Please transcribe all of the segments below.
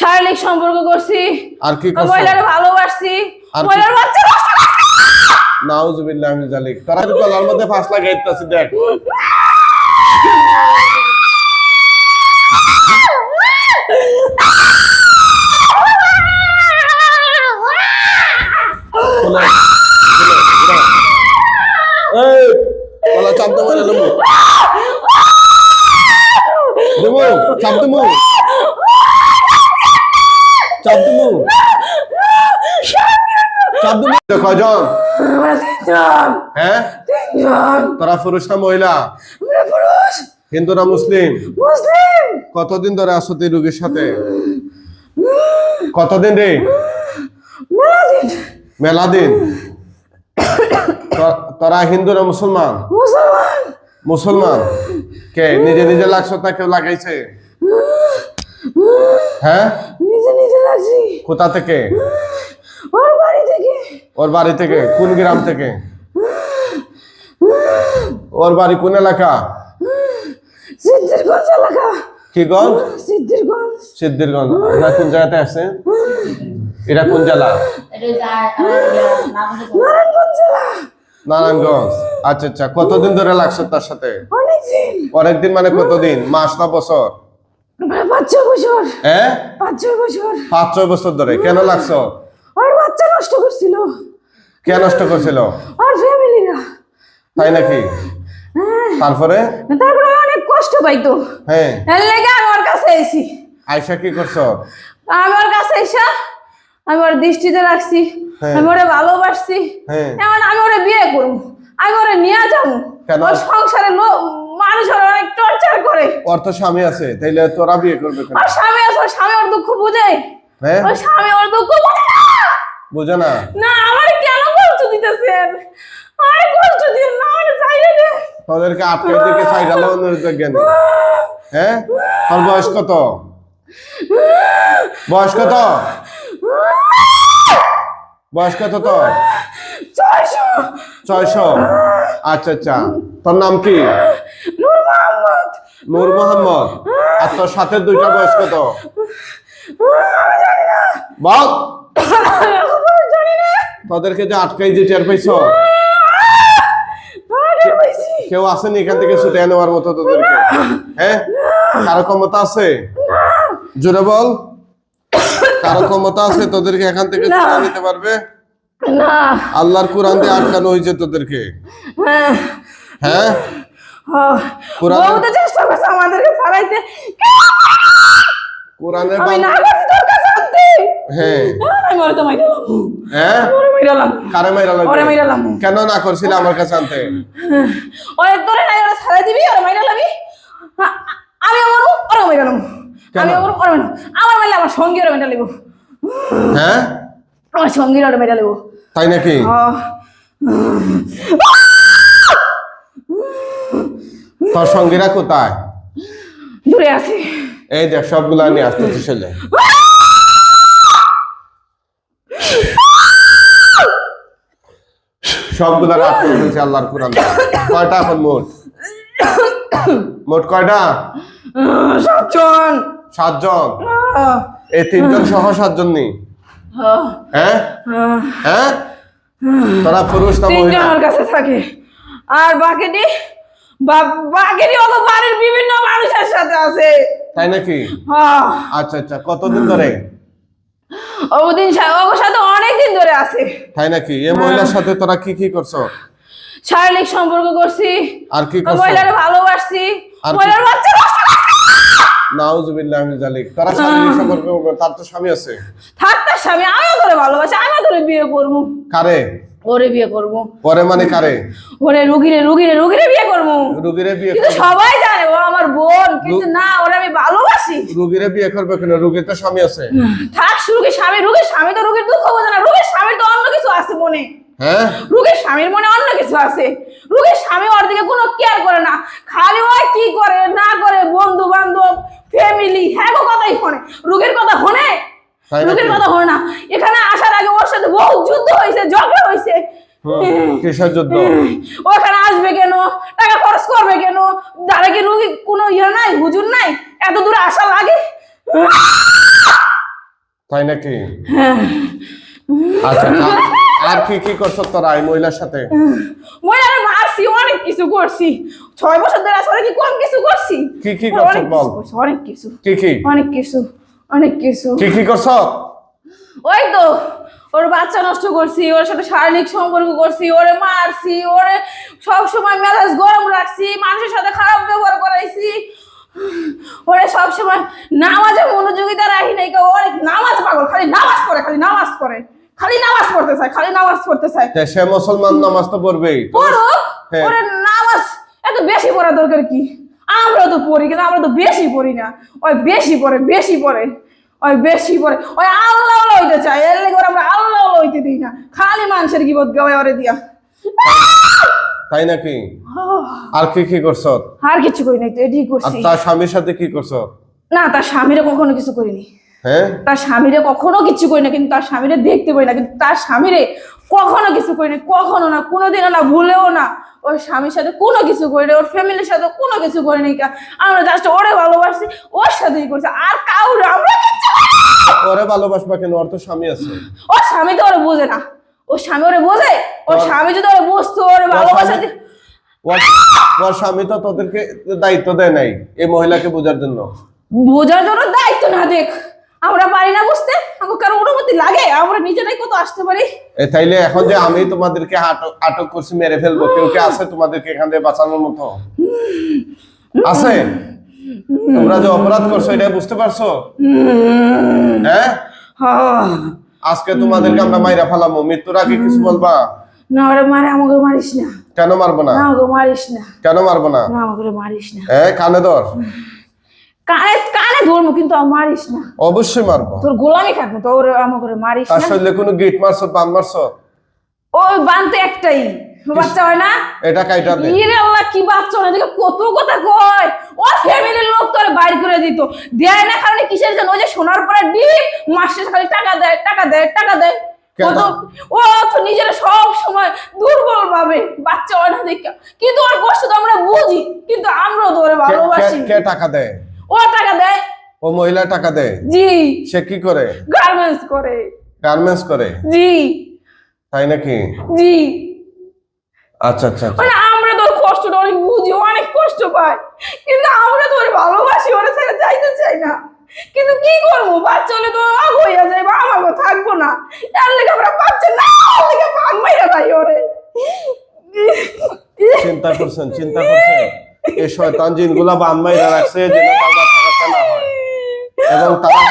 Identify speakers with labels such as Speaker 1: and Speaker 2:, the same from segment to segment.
Speaker 1: শারীরিক সম্পর্ক করছি।
Speaker 2: আর কি করছ?
Speaker 1: মহিলার ভালোবাসছি? মহিলার বাচ্চা নষ্ট করছি।
Speaker 2: নাউজুবিল্লাহ মিন জালিক। তারা তো গলার মধ্যে ফাঁস লাগাইতাছে দেখ। চাপ দেবো চাপ দেবো কয়জন?
Speaker 1: আমরা তিনজন।
Speaker 2: হ্যাঁ? তোরা পুরুষ না মহিলা? হিন্দু না মুসলিম?
Speaker 1: মুসলিম।
Speaker 2: কতদিন ধরে আসো তুই রুগীর সাথে? কতদিন রে?
Speaker 1: মেলাদিন।
Speaker 2: মেলা দিন তোরা হিন্দু না মুসলমান?
Speaker 1: মুসলমান।
Speaker 2: মুসলমান? কে নিজে নিজে লাগছো তা কেউ লাগাইছে? হ্যাঁ?
Speaker 1: নিজে নিজে লাগছি
Speaker 2: কোথা থেকে?
Speaker 1: ওর বাড়ি থেকে।
Speaker 2: ওর বাড়ি থেকে? কোন গ্রাম থেকে? ওর বাড়ি কোন এলাকা?
Speaker 1: সিদ্ধিরগঞ্জ এলাকা।
Speaker 2: কি গঞ্জ?
Speaker 1: সিদ্ধিরগঞ্জ।
Speaker 2: সিদ্ধিরগঞ্জ। না কোন জায়গাতে আছে এটা কোন জেলা?
Speaker 1: নারায়ণগঞ্জ জেলা।
Speaker 2: নারায়ণগঞ্জ। আচ্ছা আচ্ছা। কতদিন ধরে লাগছে তার সাথে?
Speaker 1: অনেকদিন।
Speaker 2: অনেকদিন মানে কতদিন? মাস না বছর?
Speaker 1: পাঁচ ছয় বছর।
Speaker 2: হ্যাঁ
Speaker 1: পাঁচ ছয় বছর।
Speaker 2: পাঁচ ছয় বছর ধরে। কেন লাগছো?
Speaker 1: বাচ্চা নষ্ট করছিল।
Speaker 2: কে নষ্ট করছিল?
Speaker 1: ওর ফ্যামিলিরা।
Speaker 2: তাই নাকি? তারপরে?
Speaker 1: তারপরে অনেক কষ্ট পাইতো।
Speaker 2: হ্যাঁ।
Speaker 1: এর লেগে আমি কাছে এসি
Speaker 2: কি করছ?
Speaker 1: আমি ওর কাছে এসা আমি ওর দৃষ্টিতে রাখছি
Speaker 2: হ্যাঁ।
Speaker 1: আমি ওরে ভালোবাসছি।
Speaker 2: হ্যাঁ।
Speaker 1: এখন আমি ওরে বিয়ে করব আমি ওরে নিয়ে যাব। ওর সংসারে লোক মানুষ ওর অনেক টর্চার করে।
Speaker 2: ওর তো স্বামী আছে তাইলে তোরা বিয়ে করবে কেন?
Speaker 1: ওর স্বামী আছে স্বামী ওর দুঃখ বুঝে।
Speaker 2: হ্যাঁ?
Speaker 1: ওর স্বামী ওর দুঃখ বুঝে না।
Speaker 2: বুঝে না?
Speaker 1: না আমার কেন কষ্ট দিতেছেন? কষ্ট দিন না চাইলে দে।
Speaker 2: তোদেরকে আটকে দিকে সাইডালে অন্যের জ্ঞান। হ্যাঁ? তোর বয়স কত? বয়স কত? বয়স কত তোর?
Speaker 1: ছয়শো?
Speaker 2: আচ্ছা আচ্ছা। তোর নাম কি?
Speaker 1: নূর মোহাম্মদ।
Speaker 2: আর তোর সাথে দুইটা বয়স কত? বল। তোদেরকে যে আটকাই যে টের পাইছ কেউ আসেনি এখান থেকে ছুটে নেওয়ার মতো তোদেরকে? হ্যাঁ? কারও ক্ষমতা আছে? জোরে বল। কারও ক্ষমতা আছে তোদেরকে এখান থেকে। ছুটে নিতে পারবে? আল্লাহর কোরআন দিয়ে আটকানো হয়েছে তোদেরকে।
Speaker 1: হ্যাঁ?
Speaker 2: হ্যাঁ। কোরআনে-
Speaker 1: বহুত চেষ্টা করছে আমাদেরকে ছাড়াইতে
Speaker 2: কোরআনের
Speaker 1: আমি
Speaker 2: বান-
Speaker 1: না করছি তোর কাছে আনতে
Speaker 2: হ্যাঁ।
Speaker 1: আমি ওরে তো মাইরালাম
Speaker 2: হ্যাঁ?
Speaker 1: ওরে মাইরালাম
Speaker 2: কারে মাইরা লাগবে?
Speaker 1: ওরে মাইরালাম
Speaker 2: কেন না করছিলে আমার কাছে আনতে?
Speaker 1: ওরে তোরে নাই ওরে ছাড়াই দিবি ওরে আমি আমার মাইরালাম
Speaker 2: কেন?
Speaker 1: আমি আমার ওরে আমার মাইলে আমার সঙ্গী ওরে
Speaker 2: হ্যাঁ?
Speaker 1: আমার ওরে
Speaker 2: তাই নাকি? তোর সঙ্গীরা কোথায়?
Speaker 1: দূরে আছে।
Speaker 2: এই দেখ সবগুলা নিয়ে আসতেছে ছেলে সবগুলা রাত করেছে আল্লাহর কোরআন। কয়টা এখন মোট? মোট কয়টা?
Speaker 1: সাতজন।
Speaker 2: সাতজন? এই তিনজন সহ সাতজন নি? হ্যাঁ? হ্যাঁ? তোরা পুরুষ না মহিলা?
Speaker 1: কাছে থাকে। আর বাকিটি বা- বাকিটি বাড়ির বিভিন্ন মানুষের সাথে আছে।
Speaker 2: তাই নাকি? আচ্ছা আচ্ছা কতদিন ধরে?
Speaker 1: ওদিন সাথে অনেক দিন ধরে আছে।
Speaker 2: তাই নাকি? এই মহিলার সাথে তোরা কি কি করছ?
Speaker 1: শারীরিক সম্পর্ক করছি।
Speaker 2: আর কি করছ?
Speaker 1: মহিলার ভালোবাসছি? মহিলার বাচ্চা।
Speaker 2: নাউজুবিল্লাহ জালিক তারা শারীরিক সম্পর্ক তার তো স্বামী আছে।
Speaker 1: থাক তার স্বামী আমিও তোরে ভালোবাসি আমিও তোরে বিয়ে করব।
Speaker 2: কারে?
Speaker 1: ওরে বিয়ে করব।
Speaker 2: পরে মানে কারে?
Speaker 1: ওরে রুগীরে রুগীরে রুগীরে বিয়ে করব।
Speaker 2: রুগীরে বিয়ে
Speaker 1: কিন্তু সবাই জানে ও আমার বোন কিন্তু না ওরে আমি ভালোবাসি।
Speaker 2: রুগীরে বিয়ে করবে কেন? রুগীর তো স্বামী আছে।
Speaker 1: থাক রুগীর স্বামী রুগীর স্বামী তো রুগীর দুঃখ বোঝে না। রুগীর স্বামীর তো অন্য কিছু আছে মনে।
Speaker 2: হ্যাঁ?
Speaker 1: রুগীর স্বামীর মনে অন্য কিছু আছে। রুগীর স্বামী ওর দিকে কোনো কেয়ার করে না। খালি ওই কি করে না করে বন্ধু বান্ধব ফ্যামিলি হ্যাঁ গো কথাই শোনে। রুগীর কথা শোনে? কথা না। এখানে আসার আগে ওর সাথে বহু যুদ্ধ হয়েছে ঝগড়া হয়েছে।
Speaker 2: কিসের যুদ্ধ?
Speaker 1: ওখানে আসবে কেন? টাকা খরচ করবে কেন? দাঁড়া কি রুগী কোনো ইয়ে নাই হুজুর নাই? এত দূরে আসা লাগে?
Speaker 2: তাই নাকি?
Speaker 1: হ্যাঁ।
Speaker 2: আচ্ছা আর- কি কি করছ তোরা এই মহিলার সাথে?
Speaker 1: মহিলারে মারছি অনেক কিছু করছি। ছয় বছর ধরে আসলে কি কম কিছু করছি।
Speaker 2: কি কি করছ
Speaker 1: অনেক
Speaker 2: বল?
Speaker 1: কিছু অনেক কিছু।
Speaker 2: কি কি?
Speaker 1: অনেক কিছু। অনেক কিছু।
Speaker 2: কি কি করছ?
Speaker 1: ওই তো ওর বাচ্চা নষ্ট করছি ওর সাথে শারীরিক সম্পর্ক করছি ওরে মারছি ওরে সব সময় মেজাজ গরম রাখছি মানুষের সাথে খারাপ ব্যবহার করাইছি। ওরে সব সময় নামাজে মনোযোগিতা রাখি নাই ওরে নামাজ পাগল খালি নামাজ পড়ে খালি নামাজ পড়ে। খালি নামাজ পড়তে চায় খালি নামাজ পড়তে চায়।
Speaker 2: সে মুসলমান নামাজ তো পড়বেই।
Speaker 1: পড়ুক
Speaker 2: হ্যাঁ।
Speaker 1: ওরে নামাজ এত বেশি পড়া দরকার কি? আমরা তো পড়ি কিন্তু আমরা তো বেশি পড়ি না। ওই বেশি পড়ে বেশি পড়ে। ওই বেশি পড়ে। ওই আল্লাহ হইতে চাই এর লেগে আমরা আল্লাহ হইতে দিই না। খালি মানুষের কি বোধ গাওয়ায় ওরে দিয়া।
Speaker 2: তাই নাকি? আর কি কি করছ?
Speaker 1: আর কিছু করি নাই তো এটি
Speaker 2: আর
Speaker 1: করছি
Speaker 2: তার স্বামীর সাথে কি করছ?
Speaker 1: না তার স্বামীরে কখনো কিছু করিনি।
Speaker 2: হ্যাঁ?
Speaker 1: তার স্বামীরে কখনো কিছু করি না কিন্তু তার স্বামীরে দেখতে পারি না কিন্তু তার স্বামীরে কখনো কিছু করি না কখনো না কোনোদিনও না ভুলেও না। ওর স্বামীর সাথে কোনো কিছু করি না ওর ফ্যামিলির সাথে কোনো কিছু করি নাই কা- আমরা জাস্ট ওরে ভালোবাসি ওর সাথেই করছি আর কাউরে আমরা কিচ্ছু।
Speaker 2: ওরে ভালোবাসবা কেন? ওর তো স্বামী আছে।
Speaker 1: ওর স্বামী তো ওরে বোঝে না। ওর স্বামী ওরে বোঝে? ওর স্বামী যদি ওরে বুঝতো ওরে ভালোবাসা
Speaker 2: ওর স্বামী তো তোদেরকে দায়িত্ব দেয় নাই এই মহিলাকে বোঝার জন্য।
Speaker 1: বোঝার জন্য দায়িত্ব না দেখ। আমরা পারি না বুঝতে? আমাকে কারও অনুমতি লাগে আমরা নিজেরাই কত আসতে পারি?
Speaker 2: তাইলে এখন যে আমি তোমাদেরকে আটক করছি মেরে ফেলব কেউ কে আছে তোমাদেরকে এখান থেকে বাঁচানোর মতো? আছে? তোমরা যে অপরাধ করছ এটা বুঝতে পারছ? হ্যাঁ? আজকে তোমাদেরকে আমরা মাইরা ফেলামো মৃত্যুর আগে কিছু বলবা?
Speaker 1: না ওরে মারে আমাকে মারিস না।
Speaker 2: কেন মারবো না?
Speaker 1: না আমাকে মারিস না।
Speaker 2: কেন মারবো না?
Speaker 1: না আমাকে মারিস না।
Speaker 2: হ্যাঁ কানে ধর।
Speaker 1: কানে কানে ধরবো কিন্তু মারিস না।
Speaker 2: অবশ্যই মারবো।
Speaker 1: তোর গোলামি থাকব তো ওরে আমাকে মারিস না।
Speaker 2: শরীরে কোনো গিট মারছো পান মারছো?
Speaker 1: ওই একটাই বাচ্চা হয় না?
Speaker 2: এটা কাইটা দে।
Speaker 1: ইরে আল্লাহ কি বাচ্চা হয় দেখে কত কথা কয়। ওর ফ্যামিলির লোক তোরে বাইর করে দিত। দেয় না কারণে কিসের জন্য? ওই যে সোনার পরে ডিপ মাসে খালি টাকা দেয় টাকা দেয় টাকা দেয়? ও তো- ও নিজের সব সময় দুর্বল ভাবে বাচ্চা হয় না দেখে। কিন্তু ওর কষ্ট তো আমরা বুঝি কিন্তু আমরাও তো ওরে ভালোবাসি।
Speaker 2: কে টাকা দেয়?
Speaker 1: ও টাকা দেয়
Speaker 2: ও মহিলা টাকা দেয়
Speaker 1: জি।
Speaker 2: সে কি করে?
Speaker 1: গার্মেন্টস করে।
Speaker 2: গার্মেন্টস করে?
Speaker 1: জি।
Speaker 2: তাই নাকি?
Speaker 1: জি।
Speaker 2: আচ্ছা আচ্ছা আচ্ছা।
Speaker 1: মানে আমরা তোর কষ্টটা অনেক বুঝি অনেক কষ্ট পাই কিন্তু আমরা তো ভালোবাসি ওরে ছেড়ে যাইতে চাই না। কিন্তু কি করব? বাচ্চা হলে তো আগ হইয়া যায় বা আমাকে থাকব না। এর লেগে আমরা বাচ্চা না ওর লেগে ভাগ মাইরা যাই ওরে।
Speaker 2: চিন্তা করছেন চিন্তা করছেন। এই শয়তান জিনগুলা বানমাইরা রাখছে যেন তার বাচ্চা কাচ্চা না হয় এবং তারা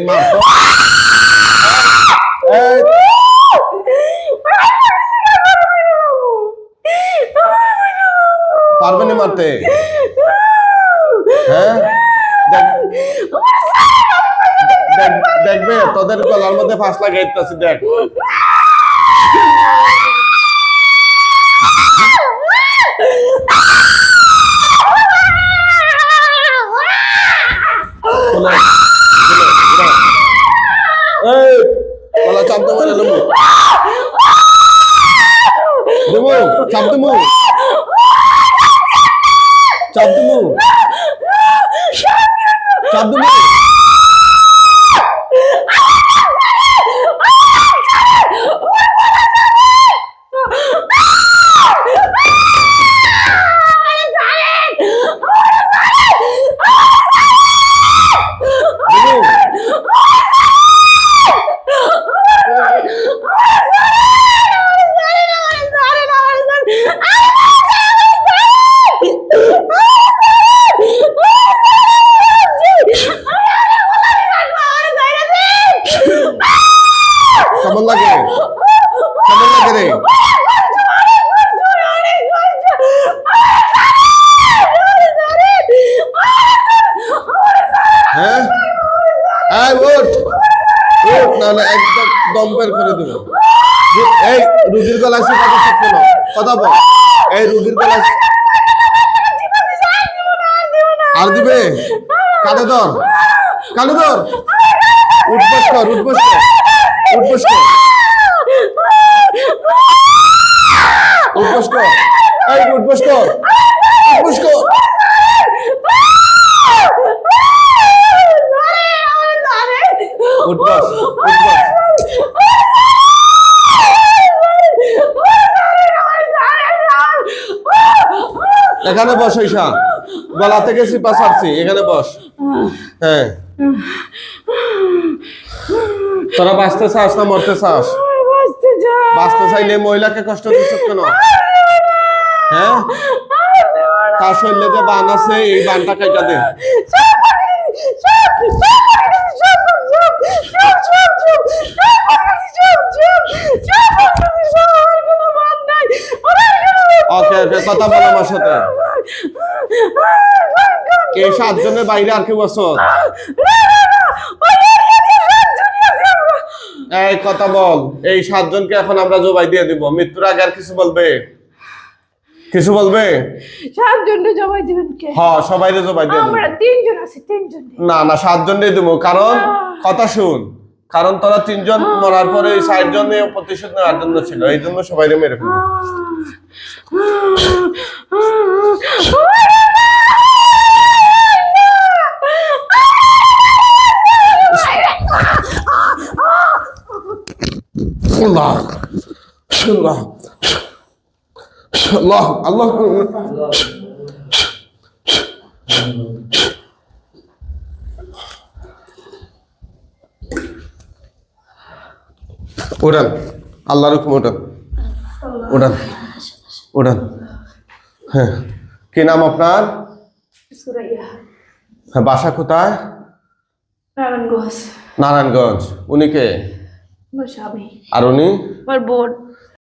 Speaker 2: মারতো এই, পারবে না মারতে হ্যাঁ দেখবে তোদের গলার মধ্যে ফাঁস লাগাইতেছি দেখ। গলা চাপ দেবো চাপ দেবো রুগীর গলায় কথা শিখব না কথা বল। এই রুগীর গলায় আর দিবে কাঁধে ধর। কাঁধে ধর। উঠবস কর উঠবস কর। উঠবস কর। উঠবস কর। এই উঠবস কর। উঠবস কর।
Speaker 1: এখানে বস, ঈশা। গলা থেকে সিপা ছাড়ছি, এখানে বস। হ্যাঁ। তোরা বাঁচতে চাস না মরতে চাস?
Speaker 2: বাঁচতে চাই।
Speaker 1: বাঁচতে চাইলে মহিলাকে কষ্ট দিচ্ছ কেন? হ্যাঁ? তার শরীরে যে বান আছে, এই বানটা কাইটা দে। ওকে, কথা বল আমার সাথে। কে সাতজনের বাইরে আর কেউ আছো? এই কথা বল। এই সাতজনকে এখন আমরা জবাই দিয়ে দিব। মৃত্যুর আগে আর কিছু বলবে? কিছু বলবে?
Speaker 2: সাতজনটা জমাই দিবেন কে?
Speaker 1: হ্যাঁ সবাই জবাই দিয়ে
Speaker 2: আমরা তিনজন আছি তিনজন।
Speaker 1: না না সাতজন দিয়ে দিব। কারণ কথা শুন। কারণ তোরা তিনজন মরার পরে এই ষাটজন প্রতিশোধ নেওয়ার জন্য ছিল। এই জন্য সবাই মেরে ফেলব। আল্লাহ আল্লাহ আল্লাহ আল্লাহ উড়ান আল্লাহর হুকুম উড়ান উড়ান উড়ান হ্যাঁ। কি নাম আপনার? হ্যাঁ বাসা কোথায়?
Speaker 2: নারায়ণগঞ্জ।
Speaker 1: নারায়ণগঞ্জ। উনি কে? আর উনি
Speaker 2: আমার বোন